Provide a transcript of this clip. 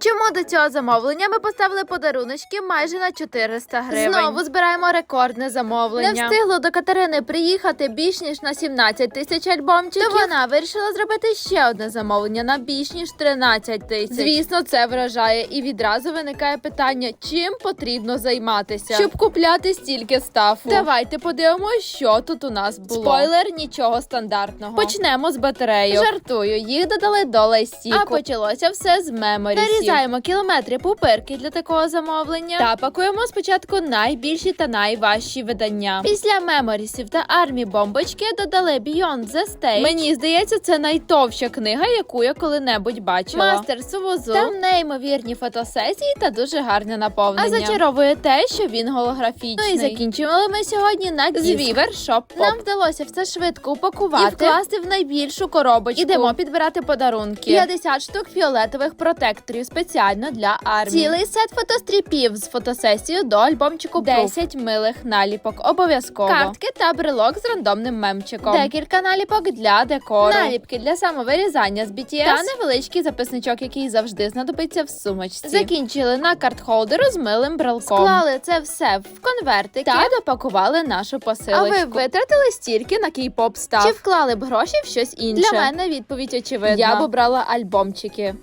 Чому до цього замовлення ми поставили подаруночки майже на 400 гривень? Знову збираємо рекордне замовлення. Не встигло до Катерини приїхати більш ніж на 17 тисяч альбомчиків. То вона вирішила зробити ще одне замовлення на більш ніж 13 тисяч. Звісно, це вражає, і відразу виникає питання, чим потрібно займатися, щоб купляти стільки стафу. Давайте подивимося, що тут у нас було. Спойлер, нічого стандартного. Почнемо з батареї. Жартую, їх додали до лайстіку. А почалося все з меморісів. Нарізаємо кілометри пупирки для такого замовлення та пакуємо спочатку найбільші та найважчі видання. Після меморісів та армії бомбочки додали Beyond the Stage. Мені здається, це найтовща книга, яку я коли-небудь бачила. Мастер Сувозу. Там неймовірні фотосесії та дуже гарне наповнення. А зачаровує те, що він голографічний. Ну і закінчували ми сьогодні на Звівер Шоп. Нам вдалося все швидко упакувати і вкласти в найбільшу коробочку. Ідемо підбирати подарунки. 50 штук фіолетових протекторів спеціально для армії. Цілий сет фотостріпів з фотосесією до альбомчику 10 милих наліпок. Обов'язково. Картки та брелок з рандомним мемчиком. Декілька наліпок для декору. Наліпки для самовирізання з BTS. Та невеличкий записничок, який завжди знадобиться в сумочці. Закінчили на картхолдеру з милим брелком. Склали це все в конвертики та допакували нашу посилочку. А ви витратили стільки на кей-поп став? Чи вклали б гроші в щось інше? Для мене відповідь очевидна. Я б обрала альбомчики.